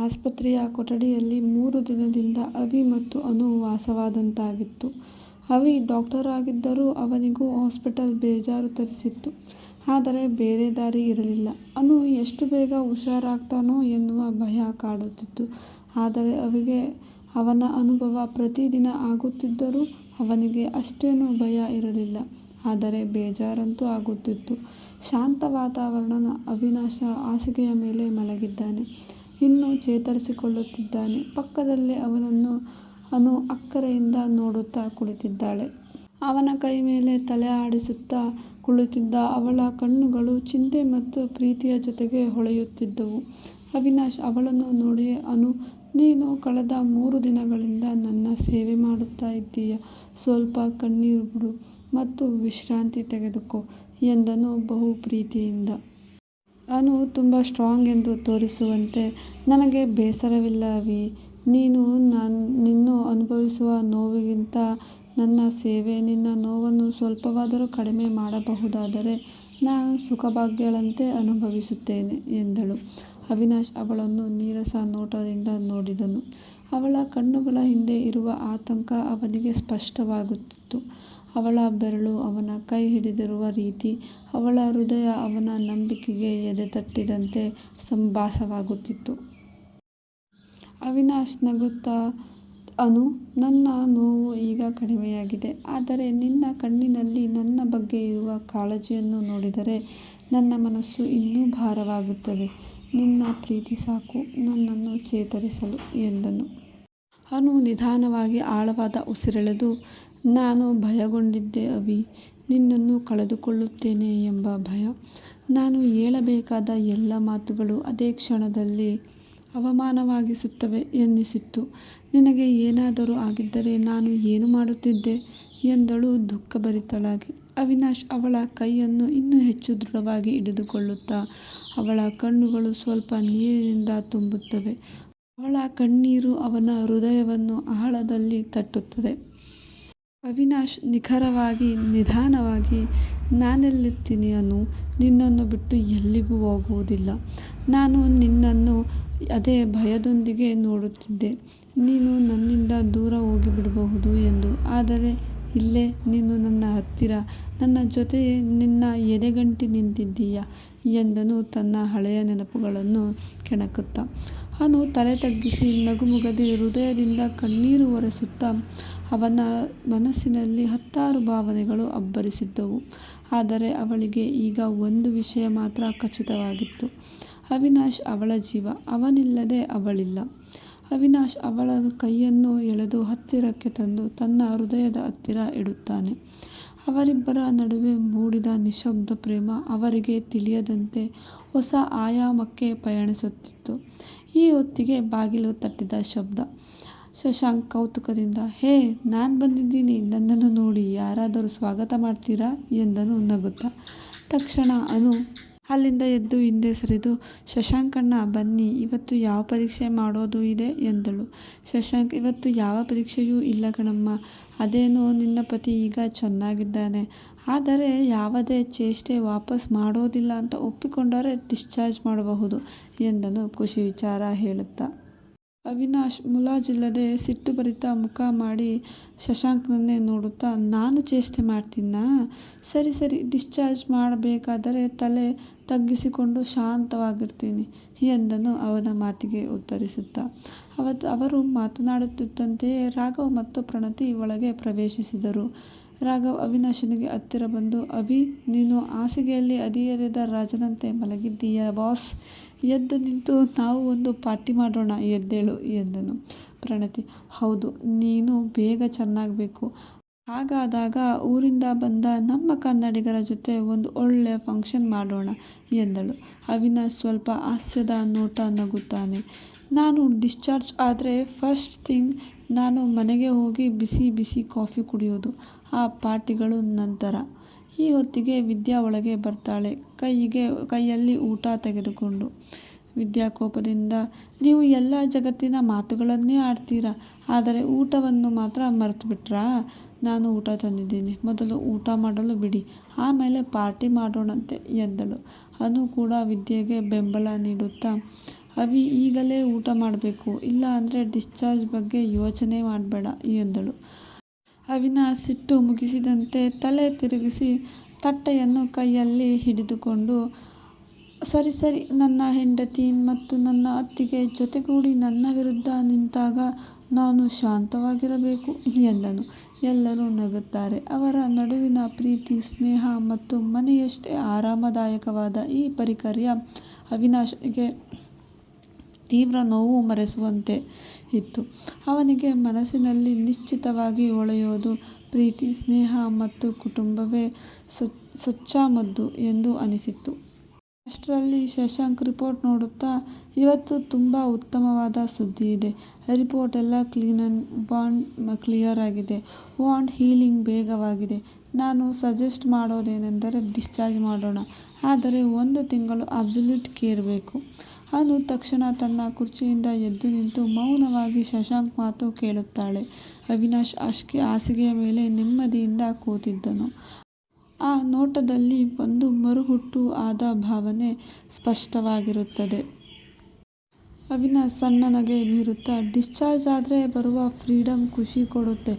ಆಸ್ಪತ್ರೆಯ ಕೊಠಡಿಯಲ್ಲಿ ಮೂರು ದಿನದಿಂದ ಅವಿ ಮತ್ತು ಅನು ವಾಸವಾದಂತಾಗಿತ್ತು. ಅವಿ ಡಾಕ್ಟರ್ ಆಗಿದ್ದರೂ ಅವನಿಗೂ ಹಾಸ್ಪಿಟಲ್ ಬೇಜಾರು ತರಿಸಿತ್ತು. ಆದರೆ ಬೇರೆ ದಾರಿ ಇರಲಿಲ್ಲ. ಅನು ಎಷ್ಟು ಬೇಗ ಹುಷಾರಾಗ್ತಾನೋ ಎನ್ನುವ ಭಯ ಕಾಡುತ್ತಿತ್ತು. ಆದರೆ ಅವಿಗೆ ಅವನ ಅನುಭವ ಪ್ರತಿದಿನ ಆಗುತ್ತಿದ್ದರೂ ಅವನಿಗೆ ಅಷ್ಟೇನೂ ಭಯ ಇರಲಿಲ್ಲ. ಆದರೆ ಬೇಜಾರಂತೂ ಆಗುತ್ತಿತ್ತು. ಶಾಂತ ವಾತಾವರಣ ಅವಿನಾಶ ಹಾಸಿಗೆಯ ಮೇಲೆ ಮಲಗಿದ್ದಾನೆ. ಇನ್ನೂ ಚೇತರಿಸಿಕೊಳ್ಳುತ್ತಿದ್ದಾನೆ. ಪಕ್ಕದಲ್ಲೇ ಅವನನ್ನು ಅನು ಅಕ್ಕರೆಯಿಂದ ನೋಡುತ್ತಾ ಕುಳಿತಿದ್ದಾಳೆ. ಅವನ ಕೈ ಮೇಲೆ ತಲೆ ಆಡಿಸುತ್ತಾ ಕುಳಿತಿದ್ದ ಅವಳ ಕಣ್ಣುಗಳು ಚಿಂತೆ ಮತ್ತು ಪ್ರೀತಿಯ ಜೊತೆಗೆ ಹೊಳೆಯುತ್ತಿದ್ದವು. ಅವಿನಾಶ್ ಅವಳನ್ನು ನೋಡಿ ಅನು, ನೀನು ಕಳೆದ ಮೂರು ದಿನಗಳಿಂದ ನನ್ನ ಸೇವೆ ಮಾಡುತ್ತಾ ಇದ್ದೀಯ. ಸ್ವಲ್ಪ ಕಣ್ಣೀರು ಬಿಡು ಮತ್ತು ವಿಶ್ರಾಂತಿ ತೆಗೆದುಕೋ ಎಂದನು ಬಹು ಪ್ರೀತಿಯಿಂದ. ಅನು ತುಂಬ ಸ್ಟ್ರಾಂಗ್ ಎಂದು ತೋರಿಸುವಂತೆ, ನನಗೆ ಬೇಸರವಿಲ್ಲ ನೀನು ನೀನು ನಿನ್ನು ಅನುಭವಿಸುವ ನೋವಿಗಿಂತ ನನ್ನ ಸೇವೆ ನಿನ್ನ ನೋವನ್ನು ಸ್ವಲ್ಪವಾದರೂ ಕಡಿಮೆ ಮಾಡಬಹುದಾದರೆ ನಾನು ಸುಖಭಾಗ್ಯಗಳಂತೆ ಅನುಭವಿಸುತ್ತೇನೆ ಎಂದಳು. ಅವಿನಾಶ್ ಅವಳನ್ನು ನೀರಸ ನೋಟದಿಂದ ನೋಡಿದನು. ಅವಳ ಕಣ್ಣುಗಳ ಹಿಂದೆ ಇರುವ ಆತಂಕ ಅವನಿಗೆ ಸ್ಪಷ್ಟವಾಗುತ್ತಿತ್ತು. ಅವಳ ಬೆರಳು ಅವನ ಕೈ ಹಿಡಿದಿರುವ ರೀತಿ, ಅವಳ ಹೃದಯ ಅವನ ನಂಬಿಕೆಗೆ ಎದೆತಟ್ಟಿದಂತೆ ಸಂಭಾಸವಾಗುತ್ತಿತ್ತು ಅವಿನಾಶ್ ನಗುತ್ತಾ, ಅನು, ನನ್ನ ನೋವು ಈಗ ಕಡಿಮೆಯಾಗಿದೆ. ಆದರೆ ನಿನ್ನ ಕಣ್ಣಿನಲ್ಲಿ ನನ್ನ ಬಗ್ಗೆ ಇರುವ ಕಾಳಜಿಯನ್ನು ನೋಡಿದರೆ ನನ್ನ ಮನಸ್ಸು ಇನ್ನೂ ಭಾರವಾಗುತ್ತದೆ. ನಿನ್ನ ಪ್ರೀತಿ ಸಾಕು ನನ್ನನ್ನು ಚೇತರಿಸಲು ಎಂದನು. ಅನು ನಿಧಾನವಾಗಿ ಆಳವಾದ ಉಸಿರೆಳೆದು, ನಾನು ಭಯಗೊಂಡಿದ್ದೆ ಅವಿ. ನಿನ್ನನ್ನು ಕಳೆದುಕೊಳ್ಳುತ್ತೇನೆ ಎಂಬ ಭಯ. ನಾನು ಹೇಳಬೇಕಾದ ಎಲ್ಲ ಮಾತುಗಳು ಅದೇ ಕ್ಷಣದಲ್ಲಿ ಅವಮಾನವಾಗಿಸುತ್ತವೆ ಎನ್ನಿಸಿತ್ತು. ನಿನಗೆ ಏನಾದರೂ ಆಗಿದ್ದರೆ ನಾನು ಏನು ಮಾಡುತ್ತಿದ್ದೆ ಎಂದಳು ದುಃಖಭರಿತಳಾಗಿ. ಅವಿನಾಶ್ ಅವಳ ಕೈಯನ್ನು ಇನ್ನೂ ಹೆಚ್ಚು ದೃಢವಾಗಿ ಹಿಡಿದುಕೊಳ್ಳುತ್ತಾ, ಅವಳ ಕಣ್ಣುಗಳು ಸ್ವಲ್ಪ ನೀರಿನಿಂದ ತುಂಬುತ್ತವೆ. ಅವಳ ಕಣ್ಣೀರು ಅವನ ಹೃದಯವನ್ನು ಆಳದಲ್ಲಿ ತಟ್ಟುತ್ತದೆ. ಅವಿನಾಶ್ ನಿಖರವಾಗಿ, ನಿಧಾನವಾಗಿ, ನಾನೆಲ್ಲಿರ್ತೀನಿ ಅನು, ನಿನ್ನನ್ನು ಬಿಟ್ಟು ಎಲ್ಲಿಗೂ ಹೋಗುವುದಿಲ್ಲ. ನಾನು ನಿನ್ನನ್ನು ಅದೇ ಭಯದೊಂದಿಗೆ ನೋಡುತ್ತಿದ್ದೆ. ನೀನು ನನ್ನಿಂದ ದೂರ ಹೋಗಿಬಿಡಬಹುದು ಎಂದು. ಆದರೆ ಇಲ್ಲೇ ನೀನು ನನ್ನ ಹತ್ತಿರ, ನನ್ನ ಜೊತೆ ನಿನ್ನ ಎದೆಗಂಟಿ ನಿಂತಿದ್ದೀಯ ಎಂದನು ತನ್ನ ಹಳೆಯ ನೆನಪುಗಳನ್ನು ಕೆಣಕುತ್ತಾ. ಅನು ತಲೆ ತಗ್ಗಿಸಿ ನಗುಮುಗದೆ ಹೃದಯದಿಂದ ಕಣ್ಣೀರು ಒರೆಸುತ್ತಾ ಅವನ ಮನಸ್ಸಿನಲ್ಲಿ ಹತ್ತಾರು ಭಾವನೆಗಳು ಅಬ್ಬರಿಸಿದ್ದವು. ಆದರೆ ಅವಳಿಗೆ ಈಗ ಒಂದು ವಿಷಯ ಮಾತ್ರ ಖಚಿತವಾಗಿತ್ತು. ಅವಿನಾಶ್ ಅವಳ ಜೀವ. ಅವನಿಲ್ಲದೆ ಅವಳಿಲ್ಲ. ಅವಿನಾಶ್ ಅವಳ ಕೈಯನ್ನು ಎಳೆದು ಹತ್ತಿರಕ್ಕೆ ತಂದು ತನ್ನ ಹೃದಯದ ಹತ್ತಿರ ಇಡುತ್ತಾನೆ. ಅವರಿಬ್ಬರ ನಡುವೆ ಮೂಡಿದ ನಿಶಬ್ದ ಪ್ರೇಮ ಅವರಿಗೆ ತಿಳಿಯದಂತೆ ಹೊಸ ಆಯಾಮಕ್ಕೆ ಪಯಣಿಸುತ್ತಿತ್ತು. ಈ ಹೊತ್ತಿಗೆ ಬಾಗಿಲು ತಟ್ಟಿದ ಶಬ್ದ. ಶಶಾಂಕ್ ಕೌತುಕದಿಂದ, ಹೇ, ನಾನು ಬಂದಿದ್ದೀನಿ. ನನ್ನನ್ನು ನೋಡಿ ಯಾರಾದರೂ ಸ್ವಾಗತ ಮಾಡ್ತೀರಾ ಎಂದನು ನಗುತ್ತಾ. ತಕ್ಷಣ ಅನು ಅಲ್ಲಿಂದ ಎದ್ದು ಹಿಂದೆ ಸರಿದು, ಶಶಾಂಕಣ್ಣ ಬನ್ನಿ, ಇವತ್ತು ಯಾವ ಪರೀಕ್ಷೆ ಮಾಡೋದು ಇದೆ ಎಂದಳು. ಶಶಾಂಕ್, ಇವತ್ತು ಯಾವ ಪರೀಕ್ಷೆಯೂ ಇಲ್ಲ ಕಣಮ್ಮ. ಅದೇನೋ ನಿನ್ನ ಪತಿ ಈಗ ಚೆನ್ನಾಗಿದ್ದಾನೆ. ಆದರೆ ಯಾವುದೇ ಚೇಷ್ಟೆ ವಾಪಸ್ ಮಾಡೋದಿಲ್ಲ ಅಂತ ಒಪ್ಪಿಕೊಂಡರೆ ಡಿಸ್ಚಾರ್ಜ್ ಮಾಡಬಹುದು ಎಂದನು ಖುಷಿ ವಿಚಾರ ಹೇಳುತ್ತಾ. ಅವಿನಾಶ್ ಮುಲಾಜಿಲ್ಲದೆ ಸಿಟ್ಟುಭರಿತ ಮುಖ ಮಾಡಿ ಶಶಾಂಕನನ್ನೇ ನೋಡುತ್ತಾ, ನಾನು ಚೇಷ್ಟೆ ಮಾಡ್ತೀನಾ? ಸರಿ ಸರಿ, ಡಿಸ್ಚಾರ್ಜ್ ಮಾಡಬೇಕಾದರೆ ತಲೆ ತಗ್ಗಿಸಿಕೊಂಡು ಶಾಂತವಾಗಿರ್ತೀನಿ ಎಂದನು ಅವನ ಮಾತಿಗೆ ಉತ್ತರಿಸುತ್ತಾ. ಅವರು ಮಾತನಾಡುತ್ತಿದ್ದಂತೆಯೇ ರಾಘವ್ ಮತ್ತು ಪ್ರಣತಿ ಒಳಗೆ ಪ್ರವೇಶಿಸಿದರು. ರಾಘವ್ ಅವಿನಾಶನಿಗೆ ಹತ್ತಿರ ಬಂದು, ಅವಿ, ನೀನು ಹಾಸಿಗೆಯಲ್ಲಿ ಹದಿಹರೆಯದ ರಾಜನಂತೆ ಮಲಗಿದ್ದೀಯ ಬಾಸ್. ಎದ್ದು ನಿಂತು ನಾವು ಒಂದು ಪಾರ್ಟಿ ಮಾಡೋಣ ಎದ್ದೇಳು ಎಂದನು. ಪ್ರಣತಿ, ಹೌದು, ನೀನು ಬೇಗ ಚೆನ್ನಾಗಬೇಕು ಹಾಗಾದಾಗ ಊರಿಂದ ಬಂದ ನಮ್ಮ ಕನ್ನಡಿಗರ ಜೊತೆ ಒಂದು ಒಳ್ಳೆಯ ಫಂಕ್ಷನ್ ಮಾಡೋಣ ಎಂದಳು. ಅವಿನಾಶ್ ಸ್ವಲ್ಪ ಹಾಸ್ಯದ ನೋಟ ನಗುತ್ತಾನೆ. ನಾನು ಡಿಸ್ಚಾರ್ಜ್ ಆದರೆ ಫಸ್ಟ್ ಥಿಂಗ್ ನಾನು ಮನೆಗೆ ಹೋಗಿ ಬಿಸಿ ಬಿಸಿ ಕಾಫಿ ಕುಡಿಯೋದು. ಆ ಪಾರ್ಟಿಗಳು ನಂತರ. ಈ ಹೊತ್ತಿಗೆ ವಿದ್ಯಾ ಒಳಗೆ ಬರ್ತಾಳೆ ಕೈಯಲ್ಲಿ ಊಟ ತೆಗೆದುಕೊಂಡು. ವಿದ್ಯಾ ಕೋಪದಿಂದ, ನೀವು ಎಲ್ಲ ಜಗತ್ತಿನ ಮಾತುಗಳನ್ನೇ ಆಡ್ತೀರಾ, ಆದರೆ ಊಟವನ್ನು ಮಾತ್ರ ಮರೆತುಬಿಟ್ರಾ? ನಾನು ಊಟ ತಂದಿದ್ದೀನಿ. ಮೊದಲು ಊಟ ಮಾಡಲು ಬಿಡಿ, ಆಮೇಲೆ ಪಾರ್ಟಿ ಮಾಡೋಣಂತೆ ಎಂದಳು. ಅನು ಕೂಡ ವಿದ್ಯೆಗೆ ಬೆಂಬಲ ನೀಡುತ್ತಾ, ಅವಿ ಈಗಲೇ ಊಟ ಮಾಡಬೇಕು ಇಲ್ಲ ಅಂದರೆ ಡಿಸ್ಚಾರ್ಜ್ ಬಗ್ಗೆ ಯೋಚನೆ ಮಾಡಬೇಡ ಎಂದಳು ಅವಿನ ಸಿಟ್ಟು ಮುಗಿಸಿದಂತೆ ತಲೆ ತಿರುಗಿಸಿ ತಟ್ಟೆಯನ್ನು ಕೈಯಲ್ಲಿ ಹಿಡಿದುಕೊಂಡು, ಸರಿ ಸರಿ, ನನ್ನ ಹೆಂಡತಿ ಮತ್ತು ನನ್ನ ಅತ್ತಿಗೆ ಜೊತೆಗೂಡಿ ನನ್ನ ವಿರುದ್ಧ ನಿಂತಾಗ ನಾನು ಶಾಂತವಾಗಿರಬೇಕು, ಎಂದನು. ಎಲ್ಲರೂ ನಗುತ್ತಾರೆ. ಅವರ ನಡುವಿನ ಪ್ರೀತಿ, ಸ್ನೇಹ ಮತ್ತು ಮನೆಯಷ್ಟೇ ಆರಾಮದಾಯಕವಾದ ಈ ಪರಿಕರ್ಯ ಅವಿನಾಶನಿಗೆ ತೀವ್ರ ನೋವು ಮರೆಸುವಂತೆ ಇತ್ತು. ಅವನಿಗೆ ಮನಸ್ಸಿನಲ್ಲಿ ನಿಶ್ಚಿತವಾಗಿ ಒಳೆಯೋದು ಪ್ರೀತಿ, ಸ್ನೇಹ ಮತ್ತು ಕುಟುಂಬವೇ ಸಚ್ಚಾಮದ್ದು ಎಂದು ಅನಿಸಿತ್ತು. ಅಷ್ಟರಲ್ಲಿ ಶಶಾಂಕ್ ರಿಪೋರ್ಟ್ ನೋಡುತ್ತಾ, ಇವತ್ತು ತುಂಬ ಉತ್ತಮವಾದ ಸುದ್ದಿ ಇದೆ. ರಿಪೋರ್ಟ್ ಎಲ್ಲ ಕ್ಲೀನ್ ಬಾಂಡ್ ಕ್ಲಿಯರ್ ಆಗಿದೆ. ವಾಂಡ್ ಹೀಲಿಂಗ್ ಬೇಗವಾಗಿದೆ ನಾನು ಸಜೆಸ್ಟ್ ಮಾಡೋದೇನೆಂದರೆ ಡಿಸ್ಚಾರ್ಜ್ ಮಾಡೋಣ. ಆದರೆ ಒಂದು ತಿಂಗಳು ಅಬ್ಸಲ್ಯೂಟ್ ಕೇರ್ ಬೇಕು. ಅನು ತಕ್ಷಣ ತನ್ನ ಕುರ್ಚಿಯಿಂದ ಎದ್ದು ನಿಂತು ಮೌನವಾಗಿ ಶಶಾಂಕ್ ಮಾತು ಕೇಳುತ್ತಾಳೆ ಅವಿನಾಶ್ ಅಷ್ಕೆ ಹಾಸಿಗೆಯ ಮೇಲೆ ನೆಮ್ಮದಿಯಿಂದ ಕೂತಿದ್ದನು ಆ ನೋಟದಲ್ಲಿ ಒಂದು ಮರುಹುಟ್ಟು ಆದ ಭಾವನೆ ಸ್ಪಷ್ಟವಾಗಿರುತ್ತದೆ. ಅವಿನಾಶ್ ಸಣ್ಣ ನಗೆ ಬೀರುತ್ತಾ, ಡಿಸ್ಚಾರ್ಜ್ ಆದರೆ ಬರುವ ಫ್ರೀಡಂ ಖುಷಿ ಕೊಡುತ್ತೆ.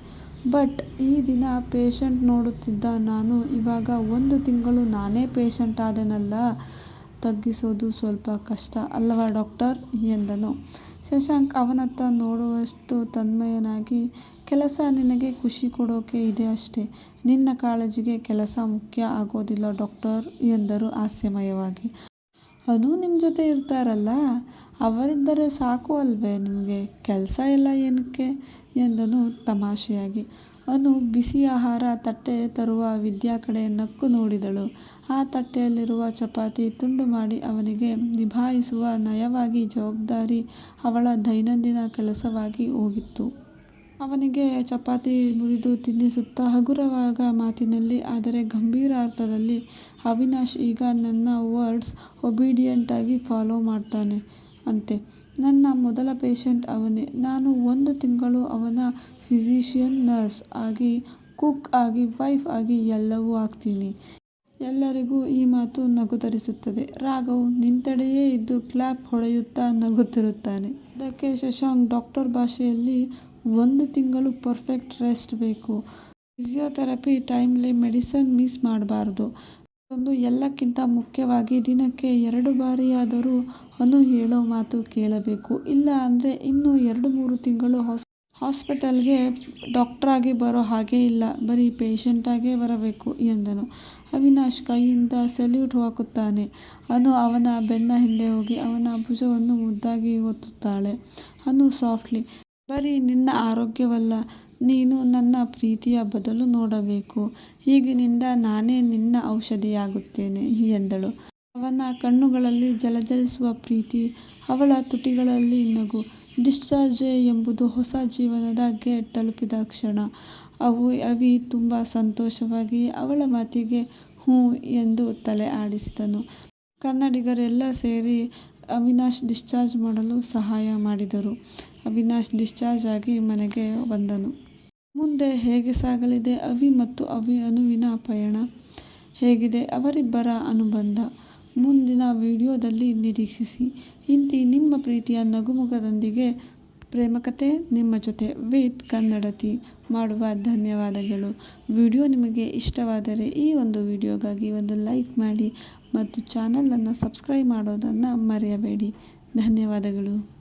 ಬಟ್ ಈ ದಿನ ಪೇಷಂಟ್ ನೋಡುತ್ತಿದ್ದ ನಾನು, ಇವಾಗ ಒಂದು ತಿಂಗಳು ನಾನೇ ಪೇಷಂಟ್ ಆದೆನಲ್ಲ ತಗ್ಗಿಸೋದು ಸ್ವಲ್ಪ ಕಷ್ಟ ಅಲ್ಲವಾ ಡಾಕ್ಟರ್ ಎಂದನು. ಶಶಾಂಕ್, ಅವನತ್ತ ನೋಡುವಷ್ಟು ತನ್ಮಯನಾಗಿ, ಕೆಲಸ ನಿನಗೆ ಖುಷಿ ಕೊಡೋಕೆ ಇದೆ ಅಷ್ಟೇ. ನಿನ್ನ ಕಾಳಜಿಗೆ ಕೆಲಸ ಮುಖ್ಯ ಆಗೋದಿಲ್ಲ ಡಾಕ್ಟರ್, ಎಂದರು ಹಾಸ್ಯಮಯವಾಗಿ. ಅನು ನಿಮ್ಮ ಜೊತೆ ಇರ್ತಾರಲ್ಲ ಅವರಿದ್ದರೆ ಸಾಕು ಅಲ್ವೇ ನಿಮಗೆ ಕೆಲಸ ಎಲ್ಲ ಏನಕ್ಕೆ ಎಂದನು ತಮಾಷೆಯಾಗಿ. ಅನು ಬಿಸಿ ಆಹಾರ ತಟ್ಟೆ ತರುವ ವಿದ್ಯಾ ಕಡೆ ನಕ್ಕು ನೋಡಿದಳು. ಆ ತಟ್ಟೆಯಲ್ಲಿರುವ ಚಪಾತಿ ತುಂಡು ಮಾಡಿ ಅವನಿಗೆ ನಿಭಾಯಿಸುವ ನಯವಾಗಿ ಜವಾಬ್ದಾರಿ ಅವಳ ದೈನಂದಿನ ಕೆಲಸವಾಗಿ ಹೋಗಿತ್ತು. ಅವನಿಗೆ ಚಪಾತಿ ಮುರಿದು ತಿನ್ನಿಸುತ್ತಾ ಹಗುರವಾದ ಮಾತಿನಲ್ಲಿ, ಆದರೆ ಗಂಭೀರ ಅರ್ಥದಲ್ಲಿ ಅವಿನಾಶ್ ಈಗ ನನ್ನ ವರ್ಡ್ಸ್ ಒಬಿಡಿಯಂಟ್ ಆಗಿ ಫಾಲೋ ಮಾಡ್ತಾನೆ ಅಂತೆ. ನನ್ನ ಮೊದಲ ಪೇಷಂಟ್ ಅವನೇ. ನಾನು ಒಂದು ತಿಂಗಳು ಅವನ ಫಿಸಿಷಿಯನ್ ನರ್ಸ್ ಆಗಿ, ಕುಕ್ ಆಗಿ, ವೈಫ್ ಆಗಿ ಎಲ್ಲವೂ ಆಗ್ತೀನಿ. ಎಲ್ಲರಿಗೂ ಈ ಮಾತು ನಗು ತರಿಸುತ್ತದೆ. ರಾಘವ್ ನಿಂತಡೆಯೇ ಇದ್ದು ಕ್ಲಾಪ್ ಹೊಡೆಯುತ್ತಾ ನಗುತ್ತಿರುತ್ತಾನೆ. ಅದಕ್ಕೆ ಶಶಾಂಕ್ ಡಾಕ್ಟರ್ ಭಾಷೆಯಲ್ಲಿ ಒಂದು ತಿಂಗಳು ಪರ್ಫೆಕ್ಟ್ ರೆಸ್ಟ್ ಬೇಕು. ಫಿಸಿಯೋಥೆರಪಿ ಟೈಮ್ಲಿ ಮೆಡಿಸನ್ ಮಿಸ್ ಮಾಡ್ಬಾರ್ದು. ಮತ್ತೊಂದು, ಎಲ್ಲಕ್ಕಿಂತ ಮುಖ್ಯವಾಗಿ ದಿನಕ್ಕೆ ಎರಡು ಬಾರಿಯಾದರೂ ಅನು ಹೇಳೋ ಮಾತು ಕೇಳಬೇಕು. ಇಲ್ಲ ಅಂದ್ರೆ ಇನ್ನು ಎರಡು ಮೂರು ತಿಂಗಳು ಹಾಸ್ಪಿಟಲ್ಗೆ ಡಾಕ್ಟ್ರಾಗಿ ಬರೋ ಹಾಗೆ ಇಲ್ಲ ಬರೀ ಪೇಷಂಟಾಗೇ ಬರಬೇಕು ಎಂದನು. ಅವಿನಾಶ್ ಕೈಯಿಂದ ಸಲ್ಯೂಟ್ ಹಾಕುತ್ತಾನೆ. ಅನು ಅವನ ಬೆನ್ನ ಹಿಂದೆ ಹೋಗಿ ಅವನ ಭುಜವನ್ನು ಮುದ್ದಾಗಿ ಒತ್ತುತ್ತಾಳೆ. ಅನು ಸಾಫ್ಟ್ಲಿ, ಬರೀ ನಿನ್ನ ಆರೋಗ್ಯವಲ್ಲ ನೀನು ನನ್ನ ಪ್ರೀತಿಯ ಬದಲು ನೋಡಬೇಕು. ಈಗಿನಿಂದ ನಾನೇ ನಿನ್ನ ಔಷಧಿಯಾಗುತ್ತೇನೆ ಎಂದಳು. ಅವನ ಕಣ್ಣುಗಳಲ್ಲಿ ಜಲಜಲಿಸುವ ಪ್ರೀತಿ, ಅವಳ ತುಟಿಗಳಲ್ಲಿ ನಗು. ಡಿಸ್ಚಾರ್ಜ್ ಎಂಬುದು ಹೊಸ ಜೀವನದ ಗೇಟ್ ತಲುಪಿದ ಕ್ಷಣ. ಅವಿ ತುಂಬ ಸಂತೋಷವಾಗಿ ಅವಳ ಮಾತಿಗೆ ಹ್ಞೂ ಎಂದು ತಲೆ ಆಡಿಸಿದನು. ಕನ್ನಡಿಗರೆಲ್ಲ ಸೇರಿ ಅವಿನಾಶ್ ಡಿಸ್ಚಾರ್ಜ್ ಮಾಡಲು ಸಹಾಯ ಮಾಡಿದರು. ಅವಿನಾಶ್ ಡಿಸ್ಚಾರ್ಜ್ ಆಗಿ ಮನೆಗೆ ಬಂದನು. ಮುಂದೆ ಹೇಗೆ ಸಾಗಲಿದೆ ಅವಿ ಮತ್ತು ಅವಿ ಅನುವಿನ ಪಯಣ? ಹೇಗಿದೆ ಅವರಿಬ್ಬರ ಅನುಬಂಧ? ಮುಂದಿನ ವಿಡಿಯೋದಲ್ಲಿ ನಿರೀಕ್ಷಿಸಿ. ಇಂತಿ ನಿಮ್ಮ ಪ್ರೀತಿಯ ನಗುಮುಖದೊಂದಿಗೆ ಪ್ರೇಮಕತೆ ನಿಮ್ಮ ಜೊತೆ ವಿತ್ ಕನ್ನಡತಿ ಮಾಡುವ ಧನ್ಯವಾದಗಳು. ವಿಡಿಯೋ ನಿಮಗೆ ಇಷ್ಟವಾದರೆ ಈ ಒಂದು ವಿಡಿಯೋಗಾಗಿ ಒಂದು ಲೈಕ್ ಮಾಡಿ ಮತ್ತು ಚಾನಲನ್ನು ಸಬ್ಸ್ಕ್ರೈಬ್ ಮಾಡೋದನ್ನು ಮರೆಯಬೇಡಿ. ಧನ್ಯವಾದಗಳು.